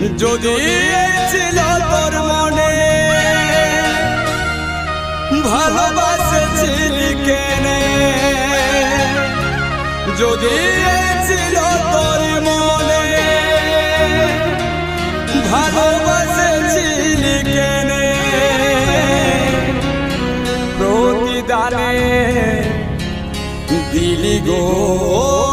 যদি ছিল তোর মনে, ভালোবাসেছিলি কেনে? যদি ছিল তোর মনে, ভালোবাসেছিলি কেনে? প্রতিদানে দিলি গো।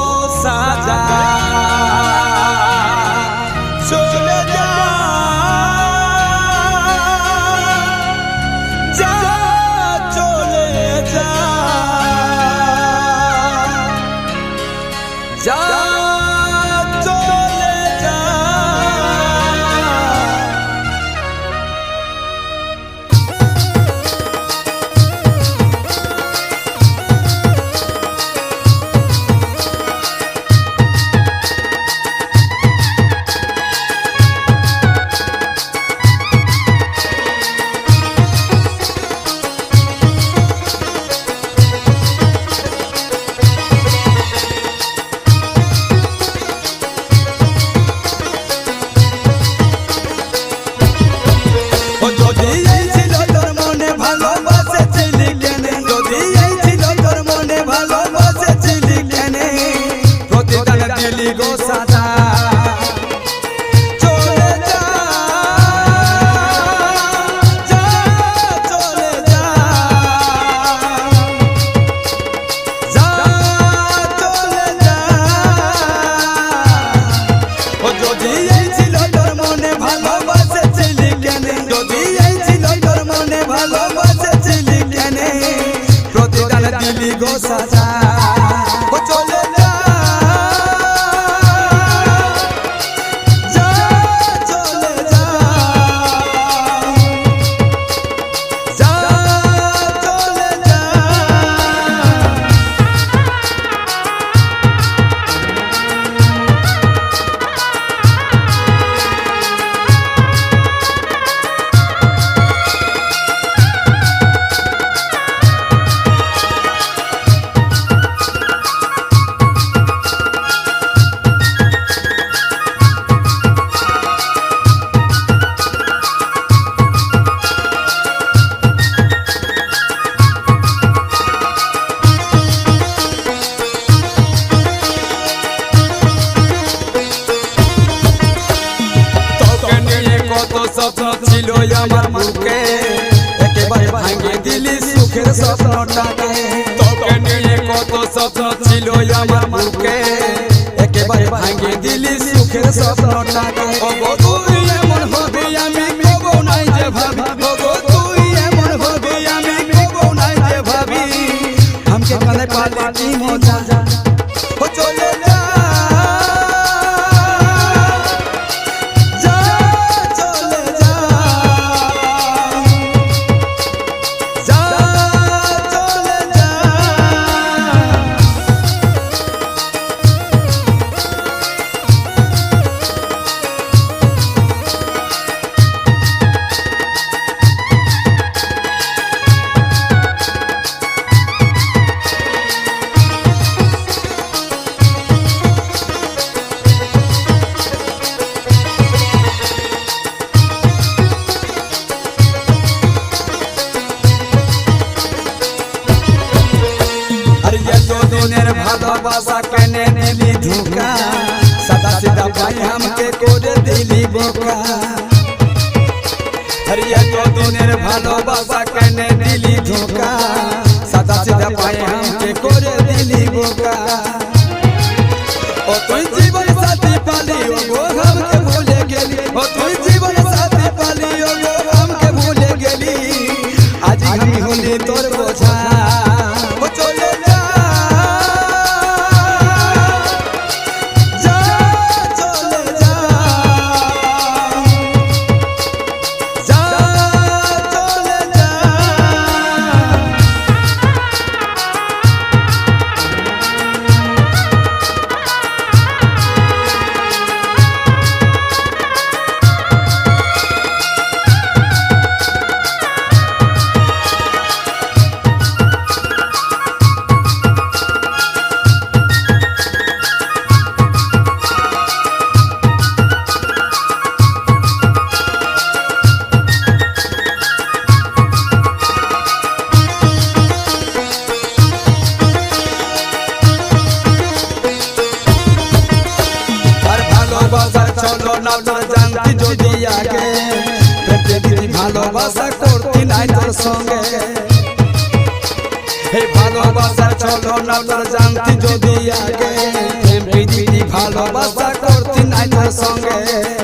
গো সাজা। নাই আমার মুখে, একেবারে ভাঙে দিলি সুখের স্বপ্নটাকে। তোকে নিয়ে কত স্বপ্ন ছিল আমার মুখে, একেবারে ভাঙে দিলি সুখের স্বপ্নটাকে। তুই এমন হবে আমি কব নাই যে ভাবি। তুই এমন হবে আমি কব নাই যে ভাবি। আমাকে কালে পালে दिनेर भालोबासा केने दिली धोखा सदा सीधा भाई हमके कोरे दिली बोका। अरे ये दो दिनेर भालोबासा कने दिली धोखा सदा सीधा भाई हमके कोरे दिली बोका। ओ तुई जीवन साथी पाली, ओ गो জানতি যদি আগে। প্রেম ভালোবাসা করতি নাই তোর সঙ্গে। এই ভালোবাসা, চলো না তোর জানতি যদি আগে। প্রেম ভালোবাসা করতি নাই তোর সঙ্গে।